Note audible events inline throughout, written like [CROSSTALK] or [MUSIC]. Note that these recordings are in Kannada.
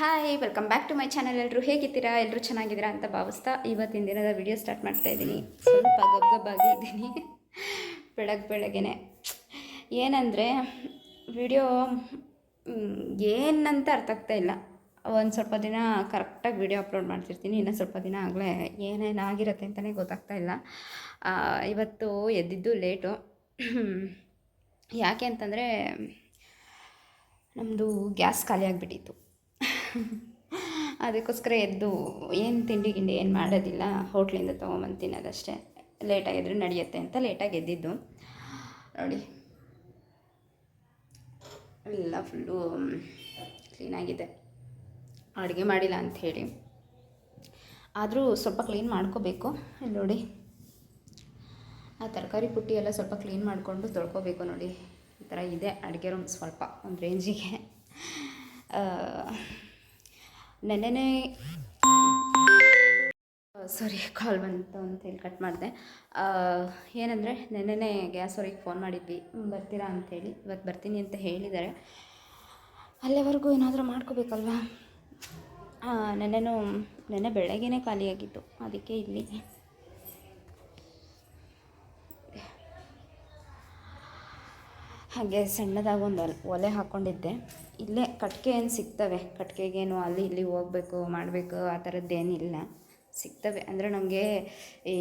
Hi welcome back to my channel ಎಲ್ಲರೂ ಹೇಗಿದ್ದೀರಾ? ಎಲ್ಲರೂ ಚೆನ್ನಾಗಿದ್ದೀರಾ ಅಂತ ಭಾವಿಸ್ತಾ ಇವತ್ತಿನ ದಿನದ ವಿಡಿಯೋ ಸ್ಟಾರ್ಟ್ ಮಾಡ್ತಾ ಇದ್ದೀನಿ. ಸ್ವಲ್ಪ ಗಬ್ಬಗಬ್ಬಾಗಿ ಇದ್ದೀನಿ. ಬೆಳಗ್ಗೆ ಬೆಳಗ್ಗೆನೆ. ಏನಂದರೆ ವಿಡಿಯೋ ಏನಂತ ಅರ್ಥ ಆಗ್ತಾ ಇಲ್ಲ. ಒಂದು ಸ್ವಲ್ಪ ದಿನ ಕರೆಕ್ಟಾಗಿ ವಿಡಿಯೋ ಅಪ್ಲೋಡ್ ಮಾಡ್ತಿರ್ತೀನಿ. ಇನ್ನೂ ಸ್ವಲ್ಪ ದಿನ ಆಗಲೇ ಏನೇನು ಆಗಿರುತ್ತೆ ಅಂತಲೇ ಗೊತ್ತಾಗ್ತಾ ಇಲ್ಲ. ಇವತ್ತು ಎದ್ದಿದ್ದು ಲೇಟು ಯಾಕೆ ಅಂತಂದರೆ ನಮ್ಮದು ಗ್ಯಾಸ್ ಖಾಲಿ ಆಗಿಬಿಟ್ಟಿತ್ತು. [LAUGHS] ಅದಕ್ಕೋಸ್ಕರ ಎದ್ದು ಏನು ತಿಂಡಿ ಗಿಂಡಿ ಏನು ಮಾಡೋದಿಲ್ಲ, ಹೋಟ್ಲಿಂದ ತೊಗೊಂಬಂದು ತಿನ್ನೋದಷ್ಟೇ. ಲೇಟಾಗಿದ್ರೆ ನಡೆಯುತ್ತೆ ಅಂತ ಲೇಟಾಗಿ ಎದ್ದಿದ್ದು. ನೋಡಿ. ಎಲ್ಲ ಫುಲ್ಲು ಕ್ಲೀನಾಗಿದೆ ಅಡುಗೆ ಮಾಡಿಲ್ಲ ಅಂಥೇಳಿ ಆದರೂ ಸ್ವಲ್ಪ ಕ್ಲೀನ್ ಮಾಡ್ಕೋಬೇಕು. ನೋಡಿ. ಆ ತರಕಾರಿ ಪುಟ್ಟಿ ಎಲ್ಲ ಸ್ವಲ್ಪ ಕ್ಲೀನ್ ಮಾಡಿಕೊಂಡು ತೊಳ್ಕೊಬೇಕು ನೋಡಿ. ಈ ಥರ ಇದೆ ಅಡುಗೆ ರೂಮ್ ಸ್ವಲ್ಪ ಒಂದು ರೇಂಜಿಗೆ ನೆನ್ನೆನೇ ಸಾರಿ ಕಾಲ್ ಬಂತು ಅಂತ ಹೇಳಿ ಕಟ್ ಮಾಡಿದೆ. ಏನಂದರೆ, ನೆನ್ನೆನೇ ಗ್ಯಾಸ್ ಅವ್ರಿಗೆ ಫೋನ್ ಮಾಡಿದ್ವಿ. ಬರ್ತೀರಾ ಅಂಥೇಳಿ ಇವತ್ತು ಬರ್ತೀನಿ ಅಂತ ಹೇಳಿದ್ದಾರೆ. ಅಲ್ಲಿವರೆಗೂ ಏನಾದರೂ ಮಾಡ್ಕೋಬೇಕಲ್ವಾ? ನೆನ್ನೆನೂ ನೆನ್ನೆ ಬೆಳಗ್ಗೆನೇ ಖಾಲಿಯಾಗಿತ್ತು. ಅದಕ್ಕೆ ಇಲ್ಲಿ ಹಾಗೆ ಸಣ್ಣದಾಗಿ ಒಂದು ಒಲೆ ಹಾಕ್ಕೊಂಡಿದ್ದೆ ಇಲ್ಲೇ ಕಟ್ಗೆ ಏನು ಸಿಗ್ತವೆ? ಕಟ್ಗೆಗೇನು ಅಲ್ಲಿ ಇಲ್ಲಿ ಹೋಗ್ಬೇಕು, ಮಾಡಬೇಕು, ಆ ಥರದ್ದೇನಿಲ್ಲ ಸಿಗ್ತವೆ. ಅಂದರೆ ನಮಗೆ ಈ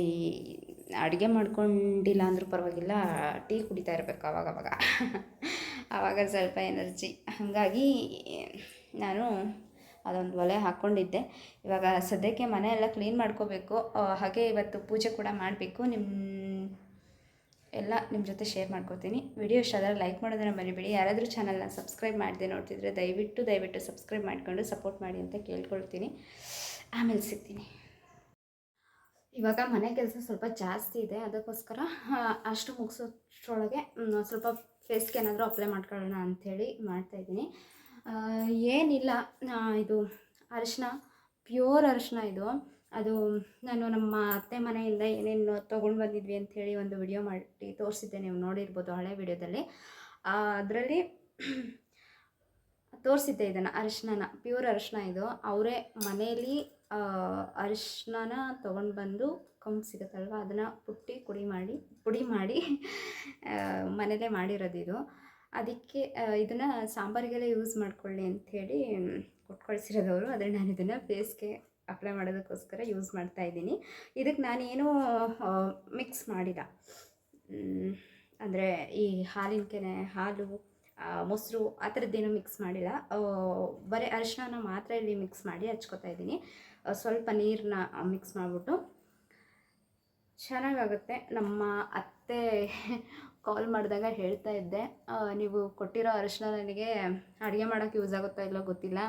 ಅಡುಗೆ ಮಾಡ್ಕೊಂಡಿಲ್ಲ ಅಂದರೂ ಪರವಾಗಿಲ್ಲ, ಟೀ ಕುಡಿತಾ ಇರಬೇಕು ಅವಾಗವಾಗ. [LAUGHS] ಅವಾಗ ಆವಾಗ ಸ್ವಲ್ಪ ಎನರ್ಜಿ. ಹಾಗಾಗಿ ನಾನು ಅದೊಂದು ಒಲೆ ಹಾಕ್ಕೊಂಡಿದ್ದೆ ಇವಾಗ ಸದ್ಯಕ್ಕೆ ಮನೆ ಎಲ್ಲ ಕ್ಲೀನ್ ಮಾಡ್ಕೋಬೇಕು. ಹಾಗೆ ಇವತ್ತು ಪೂಜೆ ಕೂಡ ಮಾಡಬೇಕು. ನಿಮ್ಮ ಎಲ್ಲ ನಿಮ್ಮ ಜೊತೆ ಶೇರ್ ಮಾಡ್ಕೋತೀನಿ. ವಿಡಿಯೋ ಇಷ್ಟ ಆದರೆ ಲೈಕ್ ಮಾಡೋದನ್ನು ಮರಿಬೇಡಿ. ಯಾರಾದರೂ ಚಾನಲ್ನ ಸಬ್ಸ್ಕ್ರೈಬ್ ಮಾಡಿದೆ ನೋಡ್ತಿದ್ರೆ ದಯವಿಟ್ಟು ದಯವಿಟ್ಟು ಸಬ್ಸ್ಕ್ರೈಬ್ ಮಾಡಿಕೊಂಡು ಸಪೋರ್ಟ್ ಮಾಡಿ ಅಂತ ಕೇಳ್ಕೊಳ್ತೀನಿ. ಆಮೇಲೆ ಸಿಗ್ತೀನಿ. ಇವಾಗ ಮನೆ ಕೆಲಸ ಸ್ವಲ್ಪ ಜಾಸ್ತಿ ಇದೆ. ಅದಕ್ಕೋಸ್ಕರ ಅಷ್ಟು ಮುಗಿಸೋಷ್ಟ್ರೊಳಗೆ ಸ್ವಲ್ಪ ಫೇಸ್ಗೆ ಏನಾದರೂ ಅಪ್ಲೈ ಮಾಡ್ಕೊಳ್ಳೋಣ ಅಂಥೇಳಿ ಮಾಡ್ತಾಯಿದ್ದೀನಿ ಏನಿಲ್ಲ ಇದು ಅರಿಶಿನ ಪ್ಯೂರ್ ಅರಿಶಿನ ಇದು. ಅದು ನಾನು ನಮ್ಮ ಅತ್ತೆ ಮನೆಯಿಂದ ಏನೇನು ತೊಗೊಂಡು ಬಂದಿದ್ವಿ ಅಂಥೇಳಿ ಒಂದು ವಿಡಿಯೋ ಮಾಡಿ ತೋರಿಸಿದ್ದೆ. ನೀವು ನೋಡಿರ್ಬೋದು ಹಳೆ ವಿಡಿಯೋದಲ್ಲಿ ಅದರಲ್ಲಿ [CLEARS THROAT] ತೋರಿಸಿದ್ದೆ ಇದನ್ನು ಅರಿಶಿನ ಪ್ಯೂರ್ ಅರಿಶಿನ ಇದು. ಅವರೇ ಮನೆಯಲ್ಲಿ ಅರಿಶಿನ ತೊಗೊಂಡು ಬಂದು ಕಂಪು ಸಿಗುತ್ತಲ್ವ? ಅದನ್ನು ಪುಟ್ಟಿ ಪುಡಿ ಮಾಡಿ ಪುಡಿ ಮಾಡಿ ಮನೆಯಲ್ಲೇ ಮಾಡಿರೋದು ಇದು. ಅದಕ್ಕೆ ಇದನ್ನು ಸಾಂಬಾರಿಗೆಲ್ಲ ಯೂಸ್ ಮಾಡ್ಕೊಳ್ಳಿ ಅಂಥೇಳಿ ಕೊಟ್ಕೊಳ್ಸಿರೋದವರು ಆದರೆ ನಾನು ಇದನ್ನು ಫೇಸ್ಗೆ ಅಪ್ಲೈ ಮಾಡೋದಕ್ಕೋಸ್ಕರ ಯೂಸ್ ಮಾಡ್ತಾ ಇದ್ದೀನಿ. ಇದಕ್ಕೆ ನಾನೇನು ಮಿಕ್ಸ್ ಮಾಡಿಲ್ಲ. ಅಂದರೆ ಈ ಹಾಲಿನ ಕೆನೆ, ಹಾಲು ಮೊಸರು ಆ ಥರದ್ದೇನು ಮಿಕ್ಸ್ ಮಾಡಿಲ್ಲ. ಬರೀ ಅರಿಶಿನ ಮಾತ್ರ ಇಲ್ಲಿ ಮಿಕ್ಸ್ ಮಾಡಿ ಹಚ್ಕೋತಾ ಇದ್ದೀನಿ. ಸ್ವಲ್ಪ ನೀರನ್ನ ಮಿಕ್ಸ್ ಮಾಡಿಬಿಟ್ಟು. ಚೆನ್ನಾಗಾಗುತ್ತೆ. ನಮ್ಮ ಅತ್ತೆ ಕಾಲ್ ಮಾಡಿದಾಗ ಹೇಳ್ತಾ ಇದ್ದೆ ನೀವು ಕೊಟ್ಟಿರೋ ಅರಿಶಿನ ನನಗೆ ಅಡುಗೆ ಮಾಡೋಕ್ಕೆ ಯೂಸ್ ಆಗುತ್ತೋ ಇಲ್ಲೋ ಗೊತ್ತಿಲ್ಲ,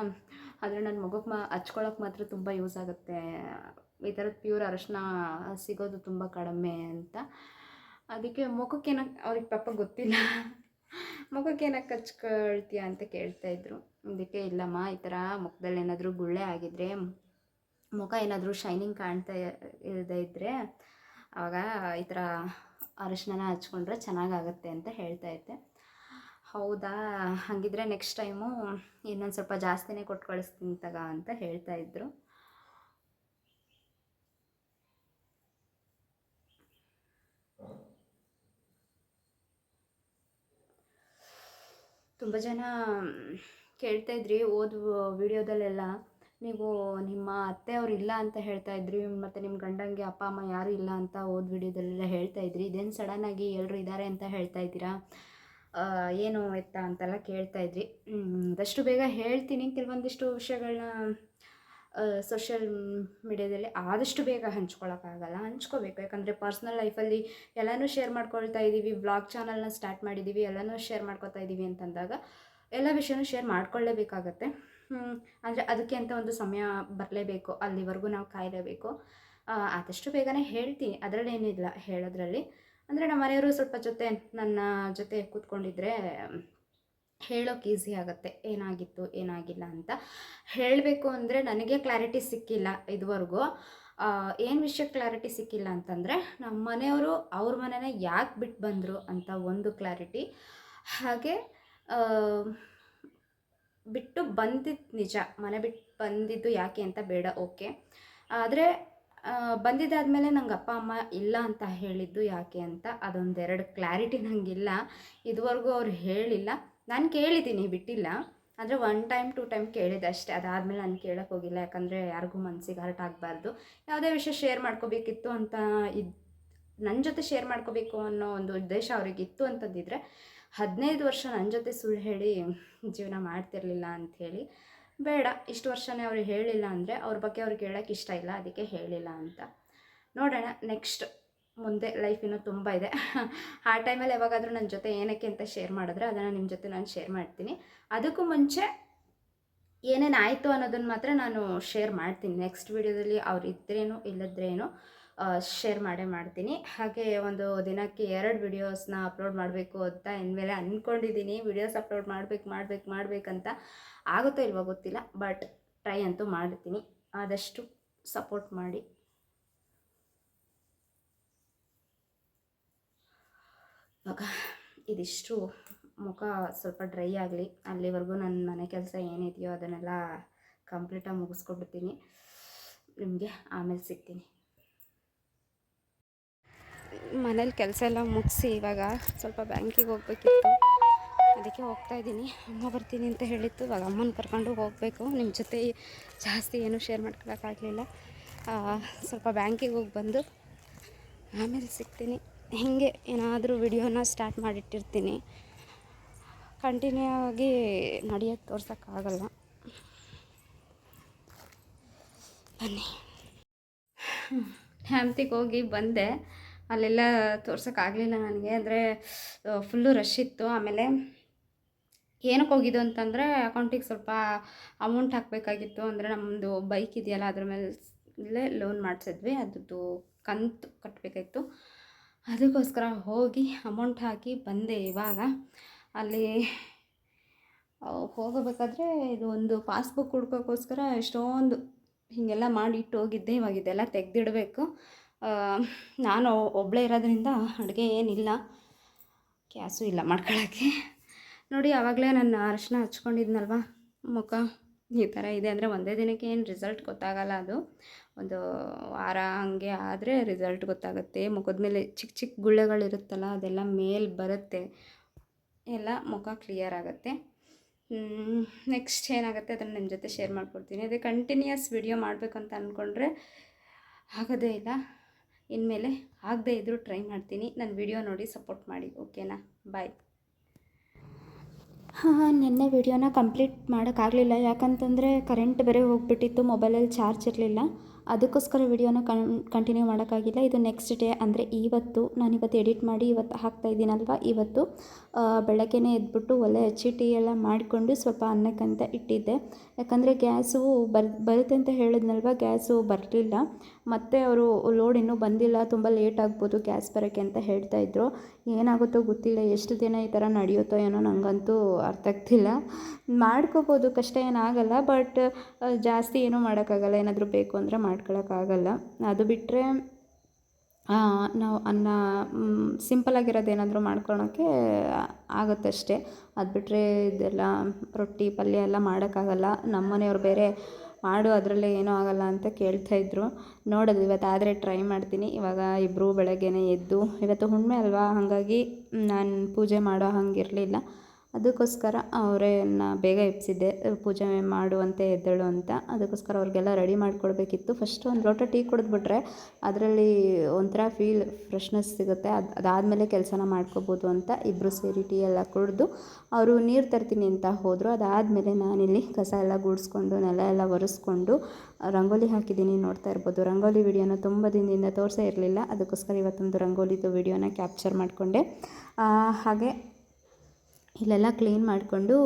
ಆದರೆ ನನ್ನ ಮಗುಗೆ ಮಾ ಹಚ್ಕೊಳಕ್ಕೆ ಮಾತ್ರ ತುಂಬ ಯೂಸ್ ಆಗುತ್ತೆ. ಈ ಥರದ ಪ್ಯೂರ್ ಅರಿಶಿನ ಸಿಗೋದು ತುಂಬ ಕಡಿಮೆ ಅಂತ. ಅದಕ್ಕೆ ಮುಖಕ್ಕೆ ಏನಕ್ಕೆ ಅವ್ರಿಗೆ ಪಾಪ ಗೊತ್ತಿಲ್ಲ. ಮುಖಕ್ಕೆ ಏನಕ್ಕೆ ಹಚ್ಕೊಳ್ತೀಯ ಅಂತ ಕೇಳ್ತಾ ಇದ್ರು. ಅದಕ್ಕೆ ಇಲ್ಲಮ್ಮ, ಈ ಥರ ಮುಖದಲ್ಲಿ ಏನಾದರೂ ಗುಳ್ಳೆ ಆಗಿದ್ರೆ, ಮುಖ ಏನಾದರೂ ಶೈನಿಂಗ್ ಕಾಣ್ತಾ ಇಲ್ಲದೇ ಇದ್ದರೆ ಆವಾಗ ಈ ಥರ ಅರಿಶಿನ ಹಚ್ಕೊಂಡ್ರೆ ಚೆನ್ನಾಗಾಗತ್ತೆ ಅಂತ ಹೇಳ್ತಾ ಇದ್ದೆ. ಹೌದಾ? ಹಾಗಿದ್ರೆ ನೆಕ್ಸ್ಟ್ ಟೈಮು ಇನ್ನೊಂದು ಸ್ವಲ್ಪ ಜಾಸ್ತಿನೇ ಕೊಟ್ಟು ಕಳಿಸ್ತೀನಿ ತಗ ಅಂತ ಹೇಳ್ತಾ ಇದ್ರು. ತುಂಬ ಜನ ಕೇಳ್ತಾಯಿದ್ರಿ ಓದ್ ವಿಡಿಯೋದಲ್ಲೆಲ್ಲ ನೀವು ನಿಮ್ಮ ಅತ್ತೆಯವ್ರು ಇಲ್ಲ ಅಂತ ಹೇಳ್ತಾ ಇದ್ರಿ, ಮತ್ತು ನಿಮ್ಮ ಗಂಡಂಗೆ ಅಪ್ಪ, ಅಮ್ಮ ಯಾರೂ ಇಲ್ಲ ಅಂತ ಓದ್ ವಿಡಿಯೋದಲ್ಲೆಲ್ಲ ಹೇಳ್ತಾ ಇದ್ರಿ, ಇದೇನು ಸಡನ್ನಾಗಿ ಎಲ್ಲರೂ ಇದ್ದಾರೆ ಅಂತ ಹೇಳ್ತಾ ಇದ್ದೀರಾ? ಏನು ಎತ್ತ ಅಂತೆಲ್ಲ ಕೇಳ್ತಾ ಇದ್ರಿ. ಅದಷ್ಟು ಬೇಗ ಹೇಳ್ತೀನಿ. ಕೆಲವೊಂದಿಷ್ಟು ವಿಷಯಗಳನ್ನ ಸೋಷಿಯಲ್ ಮೀಡಿಯಾದಲ್ಲಿ ಆದಷ್ಟು ಬೇಗ ಹಂಚ್ಕೊಳ್ಳೋಕ್ಕಾಗಲ್ಲ ಹಂಚ್ಕೋಬೇಕು. ಯಾಕಂದರೆ ಪರ್ಸ್ನಲ್ ಲೈಫಲ್ಲಿ ಎಲ್ಲನೂ ಶೇರ್ ಮಾಡ್ಕೊಳ್ತಾ ಇದ್ದೀವಿ ಬ್ಲಾಗ್ ಚಾನಲ್ನ ಸ್ಟಾರ್ಟ್ ಮಾಡಿದ್ದೀವಿ ಎಲ್ಲನೂ ಶೇರ್ ಮಾಡ್ಕೊತಾ ಇದ್ದೀವಿ ಅಂತಂದಾಗ ಎಲ್ಲ ವಿಷಯನೂ ಶೇರ್ ಮಾಡ್ಕೊಳ್ಳೇಬೇಕಾಗತ್ತೆ ಅಂದರೆ ಅದಕ್ಕೆ ಅಂತ ಒಂದು ಸಮಯ ಬರಲೇಬೇಕು, ಅಲ್ಲಿವರೆಗೂ ನಾವು ಕಾಯಲೇಬೇಕು. ಆದಷ್ಟು ಬೇಗನೆ ಹೇಳ್ತೀನಿ ಅದರಲ್ಲೇನಿಲ್ಲ ಹೇಳೋದ್ರಲ್ಲಿ. ಅಂದರೆ ನಮ್ಮ ಮನೆಯವರು ಸ್ವಲ್ಪ ಜೊತೆ, ನನ್ನ ಜೊತೆ ಕೂತ್ಕೊಂಡಿದ್ರೆ ಹೇಳೋಕೆ ಈಸಿ ಆಗುತ್ತೆ. ಏನಾಗಿತ್ತು, ಏನಾಗಿಲ್ಲ ಅಂತ. ಹೇಳಬೇಕು ಅಂದರೆ ನನಗೆ ಕ್ಲಾರಿಟಿ ಸಿಕ್ಕಿಲ್ಲ ಇದುವರೆಗೂ. ಏನು ವಿಷಯ ಕ್ಲಾರಿಟಿ ಸಿಕ್ಕಿಲ್ಲ ಅಂತಂದರೆ, ನಮ್ಮ ಮನೆಯವರು ಅವ್ರ ಮನೆನ ಯಾಕೆ ಬಿಟ್ಟು ಬಂದರು ಅಂತ ಒಂದು ಕ್ಲಾರಿಟಿ ಹಾಗೆ ಬಿಟ್ಟು ಬಂದಿದ್ದು ನಿಜ, ಮನೆ ಬಿಟ್ಟು ಬಂದಿದ್ದು ಯಾಕೆ ಅಂತ ಬೇಡ, ಓಕೆ. ಆದರೆ ಬಂದಿದ್ದಾದಮೇಲೆ ನಂಗೆ ಅಪ್ಪ, ಅಮ್ಮ ಇಲ್ಲ ಅಂತ ಹೇಳಿದ್ದು ಯಾಕೆ ಅಂತ ಅದೊಂದೆರಡು ಕ್ಲಾರಿಟಿ ನನಗಿಲ್ಲ ಇದುವರೆಗೂ ಅವ್ರು ಹೇಳಿಲ್ಲ. ನಾನು ಕೇಳಿದ್ದೀನಿ, ಬಿಟ್ಟಿಲ್ಲ. ಅಂದರೆ ಒನ್ ಟೈಮ್ ಟು ಟೈಮ್ ಕೇಳಿದೆ ಅಷ್ಟೇ. ಅದಾದಮೇಲೆ ನಾನು ಕೇಳೋಕ್ಕೆ ಹೋಗಿಲ್ಲ, ಯಾಕಂದರೆ ಯಾರಿಗೂ ಮನಸ್ಸಿಗೆ ಹರ್ಟ್ ಆಗಬಾರ್ದು. ಯಾವುದೇ ವಿಷಯ ಶೇರ್ ಮಾಡ್ಕೋಬೇಕಿತ್ತು ಅಂತ ಇದು ನನ್ನ ಜೊತೆ ಶೇರ್ ಮಾಡ್ಕೋಬೇಕು ಅನ್ನೋ ಒಂದು ಉದ್ದೇಶ ಅವರಿಗಿತ್ತು ಅಂತಂದಿದ್ರೆ ಹದಿನೈದು ವರ್ಷ ನನ್ನ ಜೊತೆ ಸುಳ್ಳು ಹೇಳಿ ಜೀವನ ಮಾಡ್ತಿರ್ಲಿಲ್ಲ ಅಂಥೇಳಿ ಬೇಡ, ಇಷ್ಟು ವರ್ಷನೇ ಅವ್ರು ಹೇಳಿಲ್ಲ ಅಂದರೆ ಅವ್ರ ಬಗ್ಗೆ ಅವ್ರಿಗೆ ಹೇಳೋಕ್ಕೆ ಇಷ್ಟ ಇಲ್ಲ, ಅದಕ್ಕೆ ಹೇಳಿಲ್ಲ ಅಂತ. ನೋಡೋಣ ನೆಕ್ಸ್ಟ್ ಮುಂದೆ ಲೈಫ್ ಇನ್ನೂ ತುಂಬ ಇದೆ. ಆ ಟೈಮಲ್ಲಿ ಯಾವಾಗಾದರೂ ನನ್ನ ಜೊತೆ ಏನಕ್ಕೆ ಅಂತ ಶೇರ್ ಮಾಡಿದ್ರೆ ಅದನ್ನು ನಿಮ್ಮ ಜೊತೆ ನಾನು ಶೇರ್ ಮಾಡ್ತೀನಿ. ಅದಕ್ಕೂ ಮುಂಚೆ ಏನೇನು ಆಯಿತು ಅನ್ನೋದನ್ನು ಮಾತ್ರ ನಾನು ಶೇರ್ ಮಾಡ್ತೀನಿ. ನೆಕ್ಸ್ಟ್ ವೀಡಿಯೋದಲ್ಲಿ ಅವ್ರು ಇದ್ರೇನು ಇಲ್ಲದ್ರೇನು ಶೇರ್ ಮಾಡೇ ಮಾಡ್ತೀನಿ. ಹಾಗೆ ಒಂದು ದಿನಕ್ಕೆ ಎರಡು ವಿಡಿಯೋಸ್ನ ಅಪ್ಲೋಡ್ ಮಾಡಬೇಕು ಅಂತ ಇನ್ಮೇಲೆ ಅಂದ್ಕೊಂಡಿದ್ದೀನಿ ವಿಡಿಯೋಸ್ ಅಪ್ಲೋಡ್ ಮಾಡಬೇಕು ಮಾಡಬೇಕು ಮಾಡಬೇಕಂತ ಆಗುತ್ತೋ ಇಲ್ವೋ ಗೊತ್ತಿಲ್ಲ. ಬಟ್ ಟ್ರೈ ಅಂತೂ ಮಾಡ್ತೀನಿ. ಆದಷ್ಟು ಸಪೋರ್ಟ್ ಮಾಡಿ. ಇವಾಗ ಇದಿಷ್ಟು ಮುಖ ಸ್ವಲ್ಪ ಡ್ರೈ ಆಗಲಿ, ಅಲ್ಲಿವರೆಗೂ ನನ್ನ ಮನೆ ಕೆಲಸ ಏನಿದೆಯೋ ಅದನ್ನೆಲ್ಲ ಕಂಪ್ಲೀಟಾಗಿ ಮುಗಿಸ್ಕೊಬಿಡ್ತೀನಿ. ನಿಮಗೆ ಆಮೇಲೆ ಸಿಗ್ತೀನಿ. ಮನೇಲಿ ಕೆಲಸ ಎಲ್ಲ ಮುಗಿಸಿ ಇವಾಗ ಸ್ವಲ್ಪ ಬ್ಯಾಂಕಿಗೆ ಹೋಗ್ಬೇಕಿತ್ತು ಅದಕ್ಕೆ ಹೋಗ್ತಾ ಇದ್ದೀನಿ ಅಮ್ಮ ಬರ್ತೀನಿ ಅಂತ ಹೇಳಿತ್ತು ಇವಾಗ ಅಮ್ಮನ ಕರ್ಕೊಂಡು ಹೋಗಬೇಕು ನಿಮ್ಮ ಜೊತೆ ಜಾಸ್ತಿ ಏನೂ ಶೇರ್ ಮಾಡ್ಕೊಳಕ್ಕಾಗಲಿಲ್ಲ ಸ್ವಲ್ಪ ಬ್ಯಾಂಕಿಗೆ ಹೋಗಿ ಬಂದು ಆಮೇಲೆ ಸಿಗ್ತೀನಿ ಹೀಗೆ ಏನಾದರೂ ವಿಡಿಯೋನ ಸ್ಟಾರ್ಟ್ ಮಾಡಿಟ್ಟಿರ್ತೀನಿ ಕಂಟಿನ್ಯೂ ಆಗಿ ನಡೆಯೋಕ್ಕೆ ತೋರ್ಸೋಕ್ಕಾಗಲ್ಲ ಬನ್ನಿ ಹ್ಯಾಂಪ್ತಿಗೆ ಹೋಗಿ ಬಂದೆ ಅಲ್ಲೆಲ್ಲ ತೋರ್ಸೋಕ್ಕಾಗಲಿಲ್ಲ ನನಗೆ. ಅಂದರೆ ಫುಲ್ಲು ರಶ್ ಇತ್ತು. ಆಮೇಲೆ ಏನಕ್ಕೆ ಹೋಗಿದ್ದು ಅಂತಂದರೆ ಅಕೌಂಟಿಗೆ ಸ್ವಲ್ಪ ಅಮೌಂಟ್ ಹಾಕಬೇಕಾಗಿತ್ತು. ಅಂದರೆ ನಮ್ಮದು ಬೈಕ್ ಇದೆಯಲ್ಲ, ಅದ್ರ ಮೇಲೆ ಲೋನ್ ಮಾಡಿಸಿದ್ವಿ. ಅದ್ರದ್ದು ಕಂತು ಕಟ್ಟಬೇಕಾಗಿತ್ತು ಅದಕ್ಕೋಸ್ಕರ ಹೋಗಿ ಅಮೌಂಟ್ ಹಾಕಿ ಬಂದೆ ಇವಾಗ. ಅಲ್ಲಿ ಹೋಗಬೇಕಾದ್ರೆ ಇದು ಒಂದು ಪಾಸ್ಬುಕ್ ಹುಡ್ಕೋಕ್ಕೋಸ್ಕರ ಎಷ್ಟೊಂದು ಹೀಗೆಲ್ಲ ಮಾಡಿ ಇಟ್ಟು ಹೋಗಿದ್ದೆ. ಇವಾಗ ಇದೆಲ್ಲ ತೆಗೆದಿಡಬೇಕು. ನಾನು ಒಬ್ಬಳೇ ಇರೋದ್ರಿಂದ ಅಡುಗೆ ಏನಿಲ್ಲ. ಕ್ಯಾಸು ಇಲ್ಲ ಮಾಡ್ಕೊಳ್ಳೋಕ್ಕೆ ನೋಡಿ, ಆವಾಗಲೇ ನನ್ನ ಅರಶಿನ ಹಚ್ಕೊಂಡಿದ್ನಲ್ವ? ಮುಖ ಈ ಥರ ಇದೆ ಅಂದರೆ ಒಂದೇ ದಿನಕ್ಕೆ ಏನು ರಿಸಲ್ಟ್ ಗೊತ್ತಾಗಲ್ಲ ಅದು. ಒಂದು ವಾರ ಹಂಗೆ ಆದರೆ ರಿಸಲ್ಟ್ ಗೊತ್ತಾಗುತ್ತೆ. ಮುಖದ ಮೇಲೆ ಚಿಕ್ಕ ಚಿಕ್ಕ ಗುಳ್ಳೆಗಳಿರುತ್ತಲ್ಲ ಅದೆಲ್ಲ ಮೇಲೆ ಬರುತ್ತೆ. ಎಲ್ಲ ಮುಖ ಕ್ಲಿಯರ್ ಆಗುತ್ತೆ. ನೆಕ್ಸ್ಟ್ ಏನಾಗುತ್ತೆ ಅದನ್ನು ನಿಮ್ಮ ಜೊತೆ ಶೇರ್ ಮಾಡ್ಕೊಡ್ತೀನಿ. ಅದೇ ಕಂಟಿನ್ಯೂಸ್ ವಿಡಿಯೋ ಮಾಡಬೇಕಂತ ಅಂದ್ಕೊಂಡ್ರೆ ಆಗೋದೇ ಇಲ್ಲ. ಇನ್ಮೇಲೆ ಆಗದೇ ಇದ್ದರೂ ಟ್ರೈ ಮಾಡ್ತೀನಿ. ನನ್ನ ವಿಡಿಯೋ ನೋಡಿ ಸಪೋರ್ಟ್ ಮಾಡಿ ಓಕೆನಾ ಬಾಯ್ ಹಾಂ ನಿನ್ನೆ ವಿಡಿಯೋನ ಕಂಪ್ಲೀಟ್ ಮಾಡೋಕ್ಕಾಗಲಿಲ್ಲ ಯಾಕಂತಂದರೆ ಕರೆಂಟ್ ಬೇರೆ ಹೋಗ್ಬಿಟ್ಟಿತ್ತು ಮೊಬೈಲಲ್ಲಿ ಚಾರ್ಜ್ ಇರಲಿಲ್ಲ. ಅದಕ್ಕೋಸ್ಕರ ವಿಡಿಯೋನ ಕಣ್ ಕಂಟಿನ್ಯೂ ಮಾಡೋಕ್ಕಾಗಿಲ್ಲ. ಇದು ನೆಕ್ಸ್ಟ್ ಡೇ ಅಂದರೆ ಇವತ್ತು. ನಾನು ಇವತ್ತು ಎಡಿಟ್ ಮಾಡಿ ಇವತ್ತು ಹಾಕ್ತಾ ಇದ್ದೀನಲ್ವ? ಇವತ್ತು ಬೆಳಗ್ಗೆನೇ ಎದ್ಬಿಟ್ಟು ಒಲೆ ಹಚ್ಚಿ ಟೀ ಎಲ್ಲ ಮಾಡಿಕೊಂಡು ಸ್ವಲ್ಪ ಅನ್ನಕ್ಕಂತ ಇಟ್ಟಿದ್ದೆ. ಯಾಕಂದರೆ ಗ್ಯಾಸು ಬರ್, ಬರುತ್ತೆ ಅಂತ ಹೇಳಿದ್ನಲ್ವ? ಗ್ಯಾಸು ಬರಲಿಲ್ಲ. ಮತ್ತು ಅವರು ಲೋಡ್ ಇನ್ನೂ ಬಂದಿಲ್ಲ. ತುಂಬ ಲೇಟ್ ಆಗ್ಬೋದು ಗ್ಯಾಸ್ ಬರೋಕ್ಕೆ ಅಂತ ಹೇಳ್ತಾ ಇದ್ರು. ಏನಾಗುತ್ತೋ ಗೊತ್ತಿಲ್ಲ. ಎಷ್ಟು ದಿನ ಈ ಥರ ನಡೆಯುತ್ತೋ ಏನೋ ನನಗಂತೂ ಅರ್ಥ ಆಗ್ತಿಲ್ಲ. ಮಾಡ್ಕೋಬೋದು ಕಷ್ಟ ಏನಾಗಲ್ಲ. ಬಟ್ ಜಾಸ್ತಿ ಏನೂ ಮಾಡೋಕ್ಕಾಗಲ್ಲ. ಏನಾದರೂ ಬೇಕು ಅಂದರೆ ಮಾಡ್ಕೊಳಕ್ಕಾಗಲ್ಲ. ಅದು ಬಿಟ್ಟರೆ ನಾವು ಅನ್ನ ಸಿಂಪಲಾಗಿರೋದು ಏನಾದರೂ ಆಗುತ್ತೆ ಆಗುತ್ತಷ್ಟೇ. ಅದು ಬಿಟ್ಟರೆ ಇದೆಲ್ಲ ರೊಟ್ಟಿ, ಪಲ್ಯ ಎಲ್ಲ ಮಾಡೋಕ್ಕಾಗಲ್ಲ. ನಮ್ಮ ಮನೆಯವ್ರು ಬೇರೆ ಮಾಡು, ಅದರಲ್ಲೇ ಏನೂ ಆಗೋಲ್ಲ ಅಂತ ಕೇಳ್ತಾಯಿದ್ರು ನೋಡೋದು, ಇವತ್ತು ಆದರೆ ಟ್ರೈ ಮಾಡ್ತೀನಿ. ಇವಾಗ ಇಬ್ಬರೂ ಬೆಳಗ್ಗೆನೇ ಎದ್ದು, ಇವತ್ತು ಹುಣ್ಣಿಮೆ ಅಲ್ವಾ? ಹಾಗಾಗಿ ನಾನು ಪೂಜೆ ಮಾಡೋ ಹಂಗಿರಲಿಲ್ಲ. ಅದಕ್ಕೋಸ್ಕರ ಅವರನ್ನ ಬೇಗ ಎಬ್ಬಿಸಿದ್ದೆ ಪೂಜೆ ಮಾಡುವಂತೆ ಎದ್ದೇಳು ಅಂತ. ಅದಕ್ಕೋಸ್ಕರ ಅವ್ರಿಗೆಲ್ಲ ರೆಡಿ ಮಾಡಿಕೊಡ್ಬೇಕಿತ್ತು. ಫಸ್ಟ್ ಒಂದು ಲೋಟ ಟೀ ಕುಡಿದ್ಬಿಟ್ರೆ ಅದರಲ್ಲಿ ಒಂಥರ ಫೀಲ್ ಫ್ರೆಶ್ನೆಸ್ ಸಿಗುತ್ತೆ. ಅದು ಅದಾದಮೇಲೆ ಕೆಲಸನ ಮಾಡ್ಕೋಬೋದು ಅಂತ ಇಬ್ಬರು ಸೇರಿ ಟೀ ಎಲ್ಲ ಕುಡಿದು ಅವರು ನೀರು ತರ್ತೀನಿ ಅಂತ ಹೋದರು. ಅದಾದಮೇಲೆ ನಾನಿಲ್ಲಿ ಕಸ ಎಲ್ಲ ಗುಡಿಸ್ಕೊಂಡು, ನೆಲ ಎಲ್ಲ ಒರೆಸ್ಕೊಂಡು ರಂಗೋಲಿ ಹಾಕಿದ್ದೀನಿ ನೋಡ್ತಾ ಇರ್ಬೋದು. ರಂಗೋಲಿ ವಿಡಿಯೋನ ತುಂಬ ದಿನದಿಂದ ತೋರಿಸೇ ಇರಲಿಲ್ಲ. ಅದಕ್ಕೋಸ್ಕರ ಇವತ್ತೊಂದು ರಂಗೋಲಿದು ವಿಡಿಯೋನ ಕ್ಯಾಪ್ಚರ್ ಮಾಡಿಕೊಂಡೆ. ಹಾಗೆ ಇಲ್ಲೆಲ್ಲ ಕ್ಲೀನ್ ಮಾಡಿಕೊಂಡು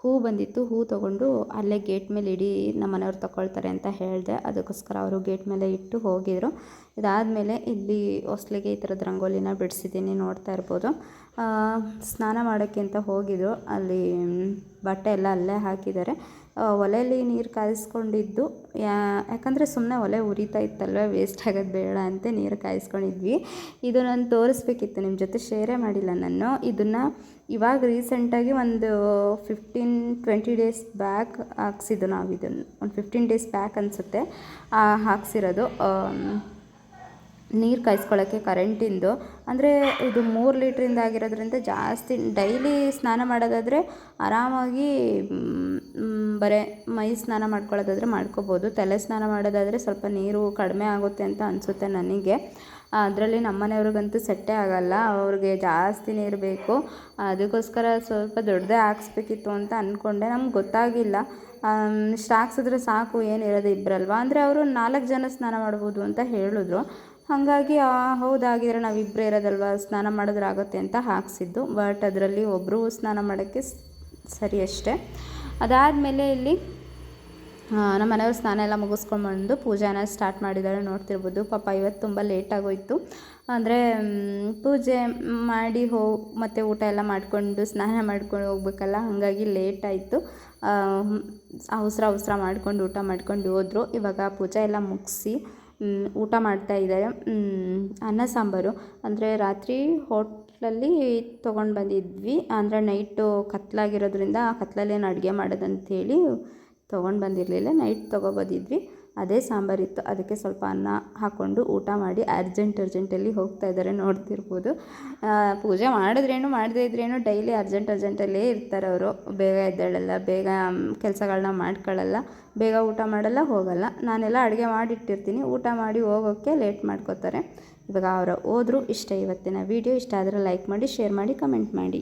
ಹೂ ಬಂದಿತ್ತು, ಹೂ ತೊಗೊಂಡು ಅಲ್ಲೇ ಗೇಟ್ ಮೇಲೆ ಇಡೀ ನಮ್ಮ ಮನೆಯವ್ರು ತೊಗೊಳ್ತಾರೆ ಅಂತ ಹೇಳಿದೆ. ಅದಕ್ಕೋಸ್ಕರ ಅವರು ಗೇಟ್ ಮೇಲೆ ಇಟ್ಟು ಹೋಗಿದ್ರು. ಇದಾದಮೇಲೆ ಇಲ್ಲಿ ಹೊಸ್ಲಿಗೆ ಈ ಥರದ ರಂಗೋಲಿನ ಬಿಡಿಸಿದ್ದೀನಿ ನೋಡ್ತಾ ಇರ್ಬೋದು. ಸ್ನಾನ ಮಾಡೋಕ್ಕೆ ಅಂತ ಹೋಗಿದ್ರು. ಅಲ್ಲಿ ಬಟ್ಟೆ ಎಲ್ಲ ಅಲ್ಲೇ ಹಾಕಿದ್ದಾರೆ. ಒಲೆಯಲ್ಲಿ ನೀರು ಕಾಯಿಸ್ಕೊಂಡಿದ್ದು. ಯಾಕಂದರೆ ಸುಮ್ಮನೆ ಒಲೆ ಉರಿತಾ ಇತ್ತಲ್ವ ವೇಸ್ಟ್ ಆಗೋದು ಬೇಡ ಅಂತ ನೀರು ಕಾಯಿಸ್ಕೊಂಡಿದ್ವಿ. ಇದು ನಾನು ತೋರಿಸ್ಬೇಕಿತ್ತು ನಿಮ್ಮ ಜೊತೆ ಶೇರೇ ಮಾಡಿಲ್ಲ ನಾನು. ಇದನ್ನು ಇವಾಗ ರೀಸೆಂಟಾಗಿ ಒಂದು ಫಿಫ್ಟೀನ್ ಟ್ವೆಂಟಿ ಡೇಸ್ ಬ್ಯಾಕ್ ಹಾಕ್ಸಿದ್ದು ನಾವು ಇದನ್ನು ಒಂದು ಫಿಫ್ಟೀನ್ ಡೇಸ್ ಬ್ಯಾಕ್ ಅನಿಸುತ್ತೆ ಹಾಕ್ಸಿರೋದು. ನೀರು ಕಾಯಿಸ್ಕೊಳ್ಳೋಕ್ಕೆ ಕರೆಂಟಿಂದು ಅಂದರೆ ಇದು ಮೂರು ಲೀಟ್ರಿಂದ ಆಗಿರೋದ್ರಿಂದ ಜಾಸ್ತಿ ಡೈಲಿ ಸ್ನಾನ ಮಾಡೋದಾದರೆ ಆರಾಮಾಗಿ ಬರೀ ಮೈ ಸ್ನಾನ ಮಾಡ್ಕೊಳ್ಳೋದಾದರೆ ಮಾಡ್ಕೋಬೋದು. ತಲೆ ಸ್ನಾನ ಮಾಡೋದಾದರೆ ಸ್ವಲ್ಪ ನೀರು ಕಡಿಮೆ ಆಗುತ್ತೆ ಅಂತ ಅನಿಸುತ್ತೆ ನನಗೆ. ಅದರಲ್ಲಿ ನಮ್ಮನೆಯವ್ರಿಗಂತೂ ಸೆಟ್ಟೇ ಆಗೋಲ್ಲ. ಅವ್ರಿಗೆ ಜಾಸ್ತಿ ನೀರು ಬೇಕು. ಅದಕ್ಕೋಸ್ಕರ ಸ್ವಲ್ಪ ದೊಡ್ಡದೇ ಹಾಕ್ಸ್ಬೇಕಿತ್ತು ಅಂತ ಅಂದ್ಕೊಂಡೆ ನಮ್ಗೆ ಗೊತ್ತಾಗಿಲ್ಲ. ಇಷ್ಟು ಹಾಕ್ಸಿದ್ರೆ ಸಾಕು ಏನಿರೋದು ಇಬ್ಬರಲ್ವಾ ಅಂದರೆ ಅವರು ನಾಲ್ಕು ಜನ ಸ್ನಾನ ಮಾಡ್ಬೋದು ಅಂತ ಹೇಳಿದ್ರು. ಹಾಗಾಗಿ ಹೌದಾಗಿದ್ರೆ ನಾವಿಬ್ಬರೇ ಇರೋದಲ್ವಾ ಇರೋದಲ್ವ? ಸ್ನಾನ ಮಾಡಿದ್ರೆ ಆಗುತ್ತೆ ಅಂತ ಹಾಕ್ಸಿದ್ದು. ಬಟ್ ಅದರಲ್ಲಿ ಒಬ್ಬರು ಸ್ನಾನ ಮಾಡೋಕ್ಕೆ ಸರಿ ಅಷ್ಟೇ. ಅದಾದಮೇಲೆ ಇಲ್ಲಿ ನಮ್ಮ ಮನೆಯವ್ರು ಸ್ನಾನ ಎಲ್ಲ ಮುಗಿಸ್ಕೊಂಡು ಬಂದು ಪೂಜೆನ ಸ್ಟಾರ್ಟ್ ಮಾಡಿದ್ದಾರೆ ನೋಡ್ತಿರ್ಬೋದು. ಪಾಪ ಇವತ್ತು ತುಂಬ ಲೇಟ್ ಆಗೋಯ್ತು. ಅಂದರೆ ಪೂಜೆ ಮಾಡಿ ಹೋ, ಮತ್ತು ಊಟ ಎಲ್ಲ ಮಾಡಿಕೊಂಡು ಸ್ನಾನ ಮಾಡ್ಕೊಂಡು ಹೋಗ್ಬೇಕಲ್ಲ, ಹಾಗಾಗಿ ಲೇಟ್ ಆಯಿತು. ಅವಸರ ಅವಸರ ಮಾಡ್ಕೊಂಡು ಊಟ ಮಾಡ್ಕೊಂಡು ಹೋದರು. ಇವಾಗ ಪೂಜೆ ಎಲ್ಲ ಮುಗಿಸಿ ಊಟ ಮಾಡ್ತಾ ಇದ್ದಾರೆ. ಅನ್ನ ಸಾಂಬಾರು. ಅಂದರೆ ರಾತ್ರಿ ಹೋಟ್ಲಲ್ಲಿ ತೊಗೊಂಡು ಬಂದಿದ್ವಿ. ಅಂದರೆ ನೈಟು ಕತ್ಲಾಗಿರೋದ್ರಿಂದ ಕತ್ಲಲ್ಲೇನು ಅಡುಗೆ ಮಾಡೋದಂಥೇಳಿ ತೊಗೊಂಡು ಬಂದಿರಲಿಲ್ಲ. ನೈಟ್ ತೊಗೊಬಂದಿದ್ವಿ ಅದೇ ಸಾಂಬಾರಿತ್ತು ಅದಕ್ಕೆ ಸ್ವಲ್ಪ ಅನ್ನ ಹಾಕ್ಕೊಂಡು ಊಟ ಮಾಡಿ ಅರ್ಜೆಂಟ್ ಅರ್ಜೆಂಟಲ್ಲಿ ಹೋಗ್ತಾ ಇದ್ದಾರೆ ನೋಡ್ತಿರ್ಬೋದು. ಪೂಜೆ ಮಾಡಿದ್ರೇನು, ಮಾಡದೇ ಇದ್ರೇನು ಡೈಲಿ ಅರ್ಜೆಂಟ್ ಅರ್ಜೆಂಟಲ್ಲೇ ಇರ್ತಾರೆ ಅವರು. ಬೇಗ ಎದ್ದೇಳಲ್ಲ, ಬೇಗ ಕೆಲಸಗಳನ್ನ ಮಾಡ್ಕೊಳ್ಳಲ್ಲ ಬೇಗ ಊಟ ಮಾಡಲ್ಲ, ಹೋಗಲ್ಲ. ನಾನೆಲ್ಲ ಅಡುಗೆ ಮಾಡಿಟ್ಟಿರ್ತೀನಿ. ಊಟ ಮಾಡಿ ಹೋಗೋಕ್ಕೆ ಲೇಟ್ ಮಾಡ್ಕೋತಾರೆ. ಇವಾಗ ಅವರು ಓದ್ರು ಇಷ್ಟ ಇವತ್ತಿನ ವೀಡಿಯೋ ಇಷ್ಟ ಆದರೆ ಲೈಕ್ ಮಾಡಿ ಶೇರ್ ಮಾಡಿ ಕಮೆಂಟ್ ಮಾಡಿ.